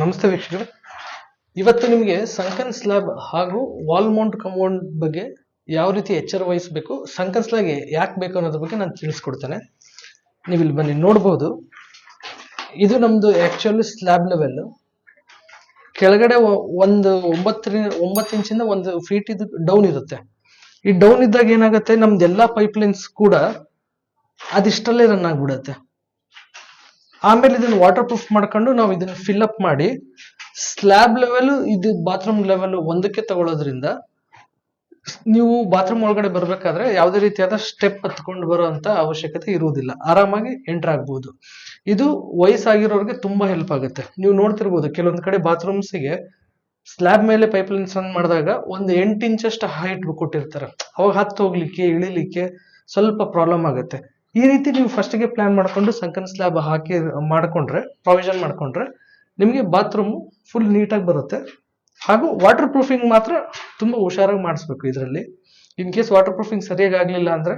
ನಮಸ್ತೆ ವೀಕ್ಷಕರು. ಇವತ್ತು ನಿಮಗೆ ಸಂಕನ್ ಸ್ಲ್ಯಾಬ್ ಹಾಗೂ ವಾಲ್ಮೌಂಟ್ ಕಂಪೌಂಡ್ ಬಗ್ಗೆ ಯಾವ ರೀತಿ ಎಚ್ಚರ ವಹಿಸಬೇಕು ಸಂಕನ್ ಸ್ಲ್ಯಾಬ್ ಯಾಕೆ ಬೇಕು ಅನ್ನೋದ್ರ ಬಗ್ಗೆ ನಾನು ತಿಳಿಸ್ಕೊಡ್ತೇನೆ. ನೀವು ಇಲ್ಲಿ ಬನ್ನಿ, ನೋಡ್ಬೋದು. ಇದು ನಮ್ಮದು ಆ್ಯಕ್ಚುಲಿ ಸ್ಲ್ಯಾಬ್ ಲೆವೆಲ್ ಕೆಳಗಡೆ ಒಂದು ಒಂಬತ್ತರಿಂದ ಒಂಬತ್ತು ಇಂಚಿಂದ ಒಂದು ಫೀಟ್ ಇದು ಡೌನ್ ಇರುತ್ತೆ. ಈ ಡೌನ್ ಇದ್ದಾಗ ಏನಾಗುತ್ತೆ, ನಮ್ದೆಲ್ಲ ಪೈಪ್ಲೈನ್ಸ್ ಕೂಡ ಅದಿಷ್ಟಲ್ಲೇ ರನ್ ಆಗ್ಬಿಡುತ್ತೆ. ಆಮೇಲೆ ಇದನ್ನ ವಾಟರ್ ಪ್ರೂಫ್ ಮಾಡ್ಕೊಂಡು ನಾವು ಇದನ್ನ ಫಿಲ್ ಅಪ್ ಮಾಡಿ ಸ್ಲ್ಯಾಬ್ ಲೆವೆಲ್ ಇದು ಬಾತ್ರೂಮ್ ಲೆವೆಲ್ ಒಂದಕ್ಕೆ ತಗೊಳ್ಳೋದ್ರಿಂದ ನೀವು ಬಾತ್ರೂಮ್ ಒಳಗಡೆ ಬರ್ಬೇಕಾದ್ರೆ ಯಾವುದೇ ರೀತಿಯಾದ ಸ್ಟೆಪ್ ಹತ್ಕೊಂಡು ಬರುವಂತ ಅವಶ್ಯಕತೆ ಇರುವುದಿಲ್ಲ. ಆರಾಮಾಗಿ ಎಂಟರ್ ಆಗ್ಬೋದು. ಇದು ವಯಸ್ಸಾಗಿರೋರಿಗೆ ತುಂಬಾ ಹೆಲ್ಪ್ ಆಗುತ್ತೆ. ನೀವು ನೋಡ್ತಿರ್ಬೋದು, ಕೆಲವೊಂದ್ ಕಡೆ ಬಾತ್ರೂಮ್ಸ್ಗೆ ಸ್ಲ್ಯಾಬ್ ಮೇಲೆ ಪೈಪ್ ಲೈನ್ಸ್ ರನ್ ಮಾಡಿದಾಗ ಒಂದು ಎಂಟು ಇಂಚಷ್ಟು ಹೈಟ್ ಕೊಟ್ಟಿರ್ತಾರೆ. ಅವಾಗ ಹತ್ತು ಹೋಗ್ಲಿಕ್ಕೆ, ಇಳಿಲಿಕ್ಕೆ ಸ್ವಲ್ಪ ಪ್ರಾಬ್ಲಮ್ ಆಗುತ್ತೆ. ಈ ರೀತಿ ನೀವು ಫಸ್ಟ್ಗೆ ಪ್ಲಾನ್ ಮಾಡ್ಕೊಂಡು ಸಂಕನ್ ಸ್ಲ್ಯಾಬ್ ಹಾಕಿ ಮಾಡ್ಕೊಂಡ್ರೆ ಪ್ರಾವಿಷನ್ ಮಾಡ್ಕೊಂಡ್ರೆ ನಿಮಗೆ ಬಾತ್ರೂಮ್ ಫುಲ್ ನೀಟಾಗಿ ಬರುತ್ತೆ. ಹಾಗೂ ವಾಟರ್ ಪ್ರೂಫಿಂಗ್ ಮಾತ್ರ ತುಂಬಾ ಹುಷಾರಾಗಿ ಮಾಡಿಸ್ಬೇಕು ಇದರಲ್ಲಿ. ಇನ್ ಕೇಸ್ ವಾಟರ್ ಪ್ರೂಫಿಂಗ್ ಸರಿಯಾಗಿ ಆಗಲಿಲ್ಲ ಅಂದ್ರೆ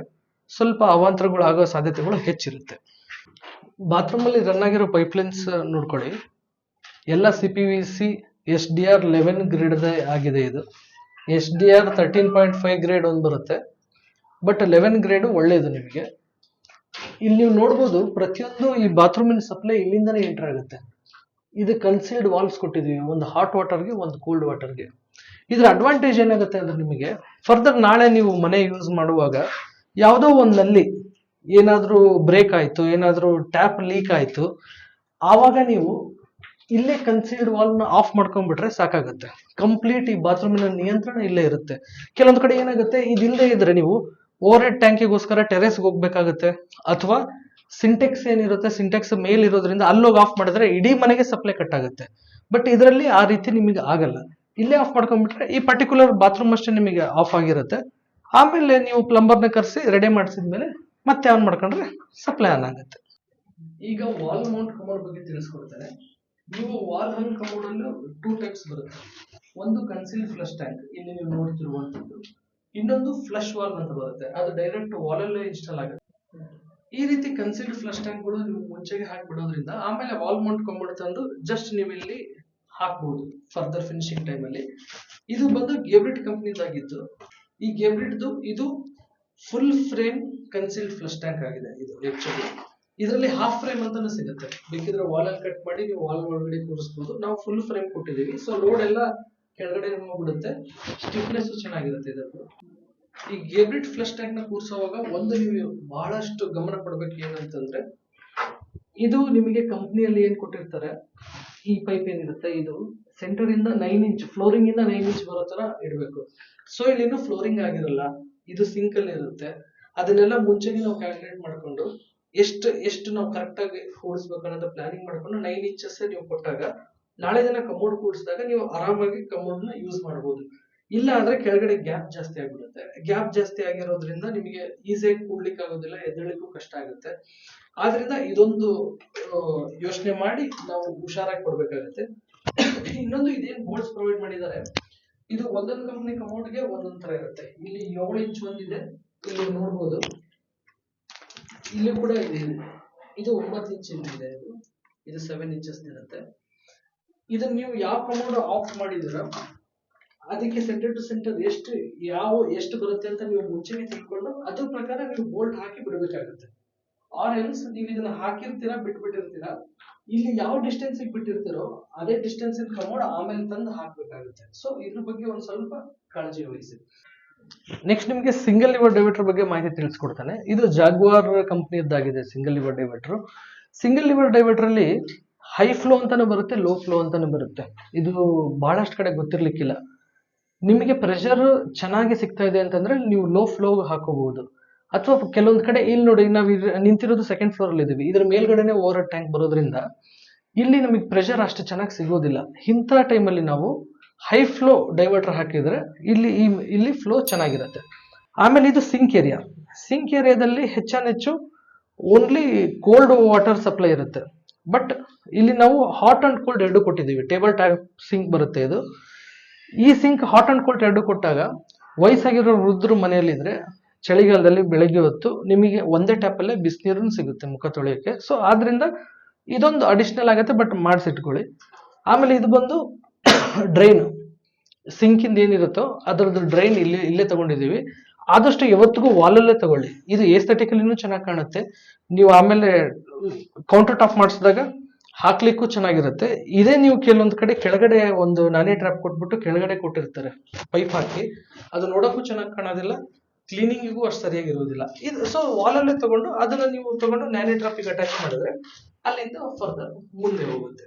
ಸ್ವಲ್ಪ ಅವಾಂತರಗಳು ಆಗೋ ಸಾಧ್ಯತೆಗಳು ಹೆಚ್ಚಿರುತ್ತೆ. ಬಾತ್ರೂಮ್ ಅಲ್ಲಿ ರನ್ ಆಗಿರೋ ಪೈಪ್ಲೈನ್ಸ್ ನೋಡ್ಕೊಳ್ಳಿ. ಎಲ್ಲ C P V C S D R eleven grade ಆಗಿದೆ ಇದು. S D R thirteen point five grade ಒಂದು ಬರುತ್ತೆ. ಬಟ್ ಲೆವೆನ್ ಗ್ರೇಡ್ ಒಳ್ಳೆಯದು ನಿಮಗೆ. ಇಲ್ಲಿ ನೀವು ನೋಡ್ಬೋದು ಪ್ರತಿಯೊಂದು ಈ ಬಾತ್ರೂಮಿನ ಸಪ್ಲೈ ಇಲ್ಲಿಂದನೇ ಎಂಟರ್ ಆಗುತ್ತೆ. ಇದು ಕನ್ಸೀಲ್ಡ್ ವಾಲ್ವ್ಸ್ ಕೊಟ್ಟಿದ್ದೀವಿ. ಒಂದು ಹಾಟ್ ವಾಟರ್ಗೆ ಒಂದು ಕೋಲ್ಡ್ ವಾಟರ್ಗೆ ಇದರ ಅಡ್ವಾಂಟೇಜ್ ಏನಾಗುತ್ತೆ ಅಂದ್ರೆ ನಿಮಗೆ ಫರ್ದರ್ ನಾಳೆ ನೀವು ಮನೆ ಯೂಸ್ ಮಾಡುವಾಗ ಯಾವುದೋ ಒಂದು ನಲ್ಲಿ ಏನಾದರೂ ಬ್ರೇಕ್ ಆಯಿತು, ಏನಾದರೂ ಟ್ಯಾಪ್ ಲೀಕ್ ಆಯಿತು, ಆವಾಗ ನೀವು ಇಲ್ಲೇ ಕನ್ಸೀಲ್ಡ್ ವಾಲ್ನ ಆಫ್ ಮಾಡ್ಕೊಂಡ್ಬಿಟ್ರೆ ಸಾಕಾಗುತ್ತೆ. ಕಂಪ್ಲೀಟ್ ಈ ಬಾತ್ರೂಮಿನ ನಿಯಂತ್ರಣ ಇಲ್ಲೇ ಇರುತ್ತೆ. ಕೆಲವೊಂದು ಕಡೆ ಏನಾಗುತ್ತೆ ಇದಿಲ್ಲದೆ ಇದ್ರೆ ನೀವು ಓವರ್ ಹೆಡ್ ಟ್ಯಾಂಕಿಗೋಸ್ಕರ ಟೆರೆಸ್ಗೆ ಹೋಗ್ಬೇಕಾಗುತ್ತೆ. ಅಥವಾ ಸಿಂಟೆಕ್ಸ್ ಏನಿರುತ್ತೆ, ಸಿಂಟೆಕ್ಸ್ ಮೇಲ್ ಇರೋದ್ರಿಂದ ಅಲ್ಲೋಗಿ ಆಫ್ ಮಾಡಿದ್ರೆ ಇಡೀ ಮನೆಗೆ ಸಪ್ಲೈ ಕಟ್ ಆಗುತ್ತೆ ಬಟ್ ಇದರಲ್ಲಿ ಆ ರೀತಿ ನಿಮಗೆ ಆಗಲ್ಲ. ಇಲ್ಲೇ ಆಫ್ ಮಾಡ್ಕೊಂಡ್ಬಿಟ್ರೆ ಈ ಪರ್ಟಿಕ್ಯುಲರ್ ಬಾತ್ರೂಮ್ ಅಷ್ಟೇ ನಿಮಗೆ ಆಫ್ ಆಗಿರುತ್ತೆ. ಆಮೇಲೆ ನೀವು ಪ್ಲಂಬರ್ನ ಕರೆಸಿ ರೆಡಿ ಮಾಡಿಸಿದ್ಮೇಲೆ ಮತ್ತೆ ಆನ್ ಮಾಡ್ಕೊಂಡ್ರೆ ಸಪ್ಲೈ ಆನ್ ಆಗುತ್ತೆ. ಈಗ ವಾಲ್ ಮೌಂಟ್ ಕಮೋಡ್ ಬಗ್ಗೆ ತಿಳಿಸ್ಕೊಡ್ತೇನೆ. ನೀವು ವಾಲ್ ಹಂಗ್ ಕಮೋಡ್ ಅಲ್ಲೂ ಟೂ ಟೈಪ್ಸ್ ಬರುತ್ತೆ. ಒಂದು ಕನ್ಸಿಲ್ ಫ್ಲಶ್ ಟ್ಯಾಂಕ್ ಇಲ್ಲಿ ನೀವು ನೋಡ್ತಿರುವಂತದ್ದು ಇನ್ನೊಂದು ಫ್ಲಶ್ ವಾಲ್ವ್ ಅಂತ ಬರುತ್ತೆ. ಅದು ಡೈರೆಕ್ಟ್ ವಾಲ್ ಅಲ್ಲೇ ಇನ್ಸ್ಟಾಲ್ ಆಗುತ್ತೆ. ಈ ರೀತಿ ಕನ್ಸಿಲ್ಡ್ ಫ್ಲಶ್ ಟ್ಯಾಂಕ್ಗಳು ನೀವು ಮುಂಚೆಗೆ ಹಾಕಿಬಿಡೋದ್ರಿಂದ ಆಮೇಲೆ ವಾಲ್ ಮೌಂಟ್ ಕಮೋಡ್ ತಂದು ಜಸ್ಟ್ ನೀವು ಇಲ್ಲಿ ಹಾಕ್ಬಹುದು ಫರ್ದರ್ ಫಿನಿಶಿಂಗ್ ಟೈಮ್ ಅಲ್ಲಿ. ಇದು ಬಂದು ಗೇಬ್ರಿಟ್ ಕಂಪ್ನಿದಾಗಿದ್ದು ಈ ಗೇಬ್ರಿಟ್ದು ಇದು full frame concealed flush tank ಆಗಿದೆ ಇದು ಆಕ್ಚುಲಿ ಇದರಲ್ಲಿ ಹಾಫ್ ಫ್ರೇಮ್ ಅಂತಾನು ಸಿಗುತ್ತೆ. ಬೇಕಿದ್ರೆ ವಾಲ್ ಅಲ್ಲಿ ಕಟ್ ಮಾಡಿ ನೀವು ವಾಲ್ ಒಳಗಡೆ ಕೂರಿಸಬಹುದು ನಾವು ಫುಲ್ ಫ್ರೇಮ್ ಕೊಟ್ಟಿದ್ದೀವಿ. ಸೊ ಲೋಡ್ ಎಲ್ಲ ಕೆಳಗಡೆ ಹೋಗ್ಬಿಡುತ್ತೆ. ಸ್ಟಿಫ್ನೆಸ್ ಚೆನ್ನಾಗಿರುತ್ತೆ ಇದರದ್ದು. ಈ ಗೇಬ್ರಿಟ್ ಫ್ಲಶ್ ಟ್ಯಾಂಕ್ನ ಕೂರಿಸುವಾಗ ಒಂದು ನೀವು ಬಹಳಷ್ಟು ಗಮನ ಕೊಡ್ಬೇಕು ಏನಂತಂದ್ರೆ, ಇದು ನಿಮಗೆ ಕಂಪ್ನಿಯಲ್ಲಿ ಏನ್ ಕೊಟ್ಟಿರ್ತಾರೆ? ಈ ಪೈಪ್ ಏನಿರುತ್ತೆ? ಇದು ಸೆಂಟರ್ ಇಂದ ನೈನ್ ಇಂಚ್ ಫ್ಲೋರಿಂಗ್ ಇಂದ ನೈನ್ ಇಂಚ್ ಬರೋ ತರ ಇಡಬೇಕು. ಸೊ ಇಲ್ಲಿ ಫ್ಲೋರಿಂಗ್ ಆಗಿರಲ್ಲ. ಇದು ಸಿಂಕ್ ಅಲ್ಲಿ ಇರುತ್ತೆ. ಅದನ್ನೆಲ್ಲ ಮುಂಚೆಗೆ ನಾವು ಕ್ಯಾಲ್ಕುಲೇಟ್ ಮಾಡ್ಕೊಂಡು, ಎಷ್ಟು ಎಷ್ಟು ನಾವು ಕರೆಕ್ಟ್ ಆಗಿ ಕೂಡಿಸ್ಬೇಕು ಅನ್ನೋದು ಪ್ಲಾನಿಂಗ್ ಮಾಡ್ಕೊಂಡು ನೈನ್ ಇಂಚಸ್ ನೀವು ಕೊಟ್ಟಾಗ ನಾಳೆ ದಿನ ಕಮೋಡ್ ಕೂಡಿಸಿದಾಗ ನೀವು ಆರಾಮಾಗಿ ಕಮೋಡ್ನ ಯೂಸ್ ಮಾಡಬಹುದು ಇಲ್ಲ ಅಂದ್ರೆ ಕೆಳಗಡೆ ಗ್ಯಾಪ್ ಜಾಸ್ತಿ ಆಗಿಬಿಡುತ್ತೆ. ಗ್ಯಾಪ್ ಜಾಸ್ತಿ ಆಗಿರೋದ್ರಿಂದ ನಿಮಗೆ ಈಸಿಯಾಗಿ ಕೂಡ್ಲಿಕ್ಕೆ ಆಗೋದಿಲ್ಲ ಎದ್ದೇಳಿಕ್ಕೂ ಕಷ್ಟ ಆಗುತ್ತೆ. ಆದ್ರಿಂದ ಇದೊಂದು ಯೋಚನೆ ಮಾಡಿ ನಾವು ಹುಷಾರಾಗಿ ಕೊಡ್ಬೇಕಾಗುತ್ತೆ. ಇನ್ನೊಂದು ಇದೇನ್ ಬೋರ್ಡ್ಸ್ ಪ್ರೊವೈಡ್ ಮಾಡಿದ್ದಾರೆ? ಇದು ಒಂದೊಂದು ಕಂಪ್ನಿ ಕಮೌಂಟ್ಗೆ ಒಂದೊಂದ್ ತರ ಇರುತ್ತೆ. ಇಲ್ಲಿ ಏಳು ಇಂಚ್ ಒಂದಿದೆ ಇಲ್ಲಿ ನೋಡ್ಬೋದು. ಇಲ್ಲಿ ಕೂಡ ಇದೆ. ಇದು ಒಂಬತ್ತು ಇಂಚ್ ಇದೆ ಇದು. ಇದು ಸೆವೆನ್ ಇಂಚಸ್ ಇರುತ್ತೆ. ಇದನ್ನ ನೀವು ಯಾವ ಕಮೋಡ್ ಆಫ್ ಮಾಡಿದಿರ ಅದಕ್ಕೆ ಸೆಂಟರ್ ಟು ಸೆಂಟರ್ ಎಷ್ಟು, ಯಾವ, ಎಷ್ಟು ಬರುತ್ತೆ ಅಂತ ನೀವು ಮುಂಚೆನೆ ತಿಳ್ಕೊಂಡು ಅದ್ರ ಪ್ರಕಾರ ನೀವು ಬೋಲ್ಟ್ ಹಾಕಿ ಬಿಡಬೇಕಾಗುತ್ತೆ. ಆರ್ ಎಲ್ಸ್ ನೀವು ಇದನ್ನ ಹಾಕಿರ್ತೀರಾ, ಬಿಟ್ಬಿಟ್ಟಿರ್ತೀರಾ, ಇಲ್ಲಿ ಯಾವ ಡಿಸ್ಟೆನ್ಸ್ ಬಿಟ್ಟಿರ್ತೀರೋ, ಅದೇ ಡಿಸ್ಟೆನ್ಸ್ ಕಮೋಡ್ ಆಮೇಲೆ ತಂದು ಹಾಕ್ಬೇಕಾಗುತ್ತೆ. ಸೊ ಇದ್ರ ಬಗ್ಗೆ ಒಂದ್ ಸ್ವಲ್ಪ ಕಾಳಜಿ ವಹಿಸಿ. ನೆಕ್ಸ್ಟ್ ನಿಮಗೆ ಸಿಂಗಲ್ ಲಿವರ್ ಡೈವರ್ಟರ್ ಬಗ್ಗೆ ಮಾಹಿತಿ ತಿಳಿಸ್ಕೊಡ್ತಾನೆ. ಇದು Jaguar ಕಂಪ್ನಿಯದ್ದಾಗಿದೆ single lever diverter single lever diverter ಅಲ್ಲಿ ಹೈ ಫ್ಲೋ ಅಂತಾನು ಬರುತ್ತೆ ಲೋ ಫ್ಲೋ ಅಂತಾನು ಬರುತ್ತೆ. ಇದು ಬಹಳಷ್ಟು ಕಡೆ ಗೊತ್ತಿರ್ಲಿಕ್ಕಿಲ್ಲ. ನಿಮಗೆ ಪ್ರೆಷರ್ ಚೆನ್ನಾಗಿ ಸಿಗ್ತಾ ಇದೆ ಅಂತಂದ್ರೆ ನೀವು ಲೋ ಫ್ಲೋ ಹಾಕೋಬಹುದು. ಅಥವಾ ಕೆಲವೊಂದು ಕಡೆ ಇಲ್ಲಿ ನೋಡಿ, ನಾವು ನಿಂತಿರೋದು ಸೆಕೆಂಡ್ ಫ್ಲೋರ್ ಅಲ್ಲಿ ಇದೀವಿ. ಇದ್ರ ಮೇಲ್ಗಡೆನೆ ಓವರ್ ಟ್ಯಾಂಕ್ ಬರೋದ್ರಿಂದ ಇಲ್ಲಿ ನಮಗೆ ಪ್ರೆಷರ್ ಅಷ್ಟು ಚೆನ್ನಾಗಿ ಸಿಗೋದಿಲ್ಲ. ಇಂಥ ಟೈಮಲ್ಲಿ ನಾವು ಹೈ ಫ್ಲೋ ಡೈವರ್ಟರ್ ಹಾಕಿದ್ರೆ ಇಲ್ಲಿ ಈ, ಇಲ್ಲಿ ಫ್ಲೋ ಚೆನ್ನಾಗಿರುತ್ತೆ. ಆಮೇಲೆ ಇದು ಸಿಂಕ್ ಏರಿಯಾ ಸಿಂಕ್ ಏರಿಯಾದಲ್ಲಿ ಹೆಚ್ಚಾನೆಚ್ಚು ಓನ್ಲಿ ಕೋಲ್ಡ್ ವಾಟರ್ ಸಪ್ಲೈ ಇರುತ್ತೆ. ಬಟ್ ಇಲ್ಲಿ ನಾವು ಹಾಟ್ ಅಂಡ್ ಕೋಲ್ಡ್ ಎರಡು ಕೊಟ್ಟಿದ್ದೀವಿ. ಟೇಬಲ್ ಟಾಪ್ ಸಿಂಕ್ ಬರುತ್ತೆ ಇದು. ಈ ಸಿಂಕ್ ಹಾಟ್ ಅಂಡ್ ಕೋಲ್ಡ್ ಎರಡು ಕೊಟ್ಟಾಗ ವಯಸ್ಸಾಗಿರೋ ವೃದ್ಧರು ಮನೆಯಲ್ಲಿದ್ದರೆ ಚಳಿಗಾಲದಲ್ಲಿ ಬೆಳಗ್ಗೆ ಹೊತ್ತು ನಿಮಗೆ ಒಂದೇ ಟ್ಯಾಪಲ್ಲೇ ಬಿಸಿನೀರನ್ನು ಸಿಗುತ್ತೆ ಮುಖ ತೊಳೆಯೋಕ್ಕೆ. ಸೊ ಆದ್ದರಿಂದ ಇದೊಂದು ಅಡಿಷನಲ್ ಆಗುತ್ತೆ ಬಟ್ ಮಾಡಿಸಿಟ್ಕೊಳ್ಳಿ. ಆಮೇಲೆ ಇದು ಬಂದು ಡ್ರೈನ್ ಸಿಂಕಿಂದ ಏನಿರುತ್ತೋ ಅದರದ್ದು ಡ್ರೈನ್ ಇಲ್ಲಿ, ಇಲ್ಲೇ ತಗೊಂಡಿದ್ದೀವಿ. ಆದಷ್ಟು ಯಾವತ್ತಿಗೂ ವಾಲಲ್ಲೇ ತಗೊಳ್ಳಿ. ಇದು ಏಸ್ಥೆಟಿಕಲಿನೂ ಚೆನ್ನಾಗಿ ಕಾಣುತ್ತೆ. ನೀವು ಆಮೇಲೆ ಕೌಂಟರ್ ಟಾಪ್ ಮಾಡಿಸಿದಾಗ ಹಾಕ್ಲಿಕ್ಕೂ ಚೆನ್ನಾಗಿರುತ್ತೆ. ಇದೇ ನೀವು ಕೆಲವೊಂದು ಕಡೆ ಕೆಳಗಡೆ ಒಂದು ನಾನೇ ಟ್ರ್ಯಾಪ್ ಕೊಟ್ಬಿಟ್ಟು ಕೆಳಗಡೆ ಕೊಟ್ಟಿರ್ತಾರೆ ಪೈಪ್ ಹಾಕಿ. ಅದು ನೋಡೋಕ್ಕೂ ಚೆನ್ನಾಗಿ ಕಾಣೋದಿಲ್ಲ ಕ್ಲೀನಿಂಗಿಗೂ ಅಷ್ಟು ಇರೋದಿಲ್ಲ ಇದು ಸೊ ವಾಲಲ್ಲೇ ತಗೊಂಡು ಅದನ್ನ ನೀವು ತಗೊಂಡು ನ್ಯಾನಿ ಟ್ರಾಪಿಗೆ ಅಟ್ಯಾಚ್ ಮಾಡಿದ್ರೆ ಅಲ್ಲಿಂದ ಫರ್ದರ್ ಮುಂದೆ ಹೋಗುತ್ತೆ.